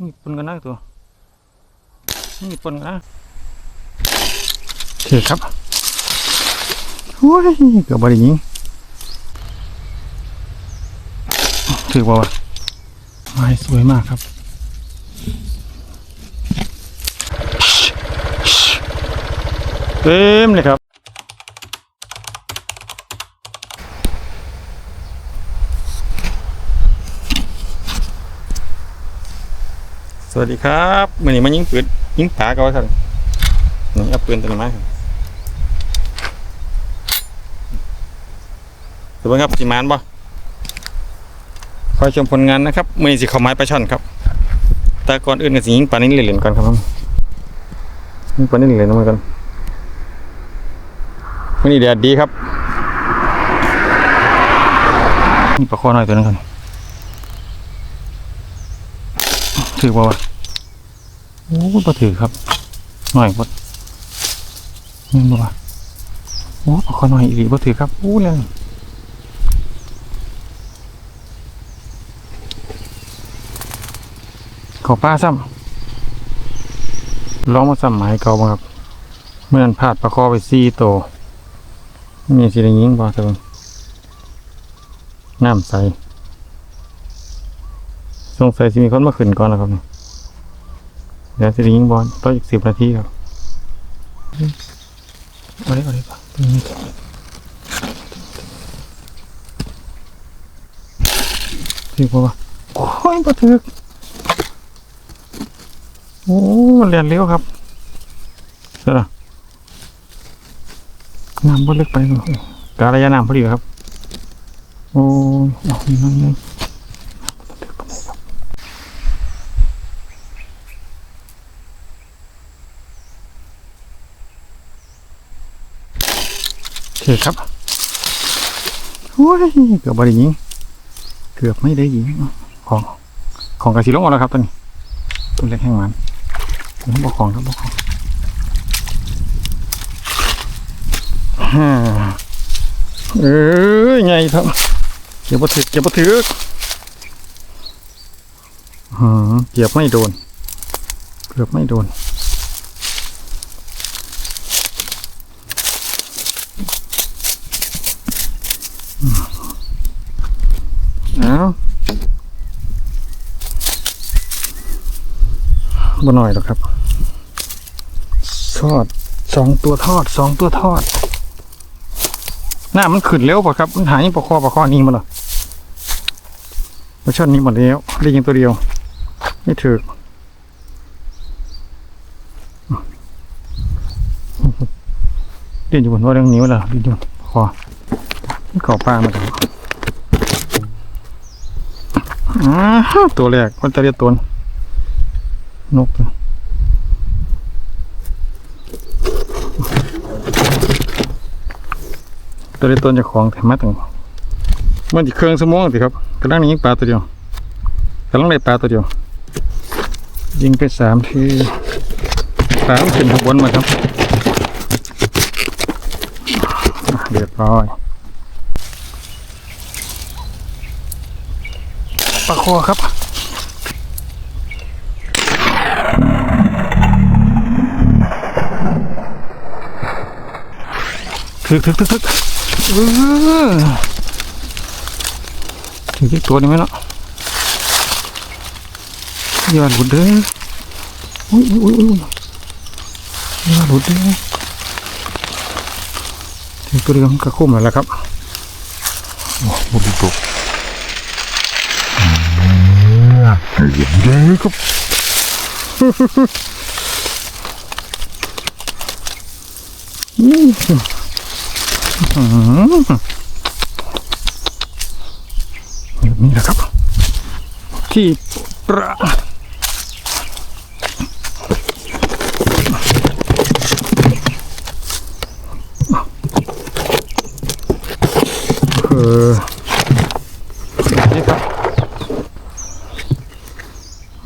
นี่ปนกันนะตัวนี่ปนกันนะโอเคครับโอ้ยเกือบบริยิงถือว่าวะไม้สวยมากครับเต็มเลยครับ สวัสดีครับมื่อนี้มายิงปืนยิงผากันไว้ครับนี่เอาปืนตัวนี้มาครับดูบ้างครับสิมานบ่คอยชมผลงานนะครับมื่อนี้สิเข้าไม้ปลาช่อนครับ แต่ก่อนอื่นก็สิยิงปลานี้เหรียญก่อนครับผมยิงปลานี้เหรียญมาก่อนมื่อนี้แดดดีครับนี่ปลาคอน้อยตัวนึงครับ ถือว่าวะโอ้บ่ถือครับหน่อยบ่นี่บ่ว่าโอ้ปลาคอหน่อยอีหลีบ่ถือครับโอ้แรงขอป้าซ้ำลองมาซ้ำหมายเก่าบ้างครับ เมื่อนั้นพลาดปลาคอไปสี่โตมีสิได้ยิงบ่เถิงน้ำใส สงสัยสิมีคนมาขึ้นก่อนแล้วครับนี่เดี๋ยวจะยิงบอลต่ออีกสิบนาทีครับเอาเลยเอาเลยป่ะตรงนี้ถึกป่าวะโอ้ยปะถึกโอ้มันเรียนเร็วครับเสร็จแล้วน้ำบ่เลึกไปเลยกาลยาน้ำพอดีครับ โอ้ยเอานี่นั่น โอเคครับโอ้ยเกือบบได้ยิง เกือบไม่ได้ยิง ของ ของกระสีลงออกแล้วครับตอนนี้ตัวเล็กแห้งมันผมบอกของครับบอกของเอ้ยไงครับเก็บบัถึกเก็บบัถึกหืมเก็บไม่โดน เกือบไม่โดนาบ่หน่อยหรอกครับ ทอดสองตัวทอดสองตัวทอด หน้ามันขึ้นเร็วป่ะครับ มันหายปลาคอปลาคอนี้มาเหรอปลาช่อนนี้หมดแล้วได้ยิงตัวเดียว ไม่ถือเรียนอยู่บนว่าเรื่องนี้วะเหรอเรียนอยู่คอนี่เกาะปลามาครับ ตัวแรกมันจะเรียกตัวนกตัวเรียกตัวจะของแถมมาตั้งมันจะเครื่องสมองสิครับกำลังยิงปลาตัวเดียวกำลังได้ปลาตัวเดียว ยิงไปสามทีปลามันขึ้นขบวนมาครับเรียบร้อย ปลาคอครับถึกถึกถึกถึกเออถึงที่ตัวนี้ไหมเนาะยอดหลุดเด้ออุ้ยอุ้ยอุ้ยยอดหลุดเด้อถึงตัวเดียวมันกระคุ้มแล้วล่ะครับโอ้โหดูตกเย็นเลยครับแบบนี้แหละครับ ที่ประเออนี่ครับ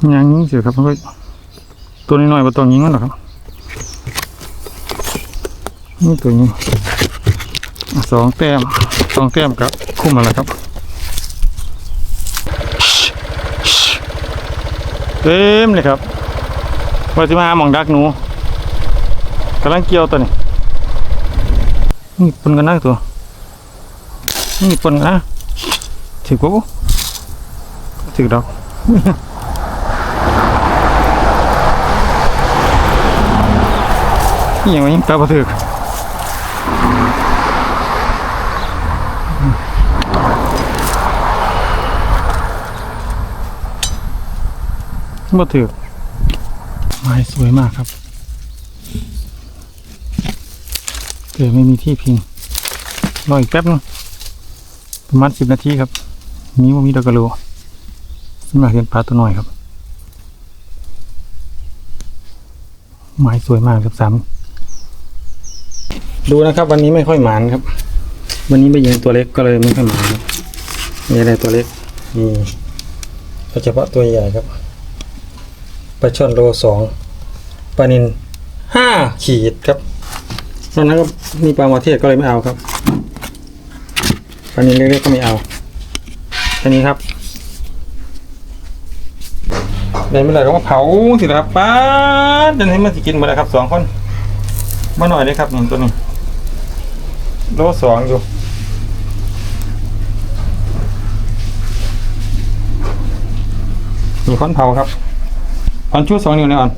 ยังยิงเสียครับเพื่อนตัวนี้หน่อยๆว่าตัวยิงมันหรอครับนี่ตัวนี้สองแต้มสองแต้มครับคุ้มแล้วครับเต็มเลยครับว่าจะมาหาหมองดักหนูกำลังเกี่ยวตัวนี้นี่ปนกันนะตัวนี่ปนกันนะถือกูถือดอก นี่ยังไงตาบะถือกบะถือกไม้สวยมากครับแต่ไม่มีที่พิง รออีกแป๊บนึงประมาณสิบนาทีครับมีว่ามีดอกกระโหลสำหรับเห็นปลาตัวน้อยครับ ไม้สวยมากครับสาม ดูนะครับ วันนี้ไม่ค่อยหมานครับ วันนี้ไม่ยิงตัวเล็กก็เลยไม่ค่อยหมานครับมีอะไรตัวเล็กมีเฉพาะตัวใหญ่ครับปลาช่อนโลสองปลานินห้าขีดครับตอนนั้นก็มีปลามาเทศก็เลยไม่เอาครับปลานินเล็กๆก็ไม่เอาแค่นี้ครับได้ไม่ได้ก็มาเผาสิครับป้าดจะให้มันสิกินหมดแล้วครับสองคนมาหน่อยเลยครับหนึ่งตัวนี้ โลสองอยู่มีคนเผาครับออนชูสองนิ้วเนี่ยอ่อน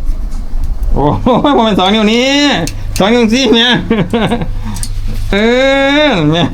โอ้โหผมเป็นสองนิ้วนี้สองนิ้วสิเนี่ยเออเนี่ย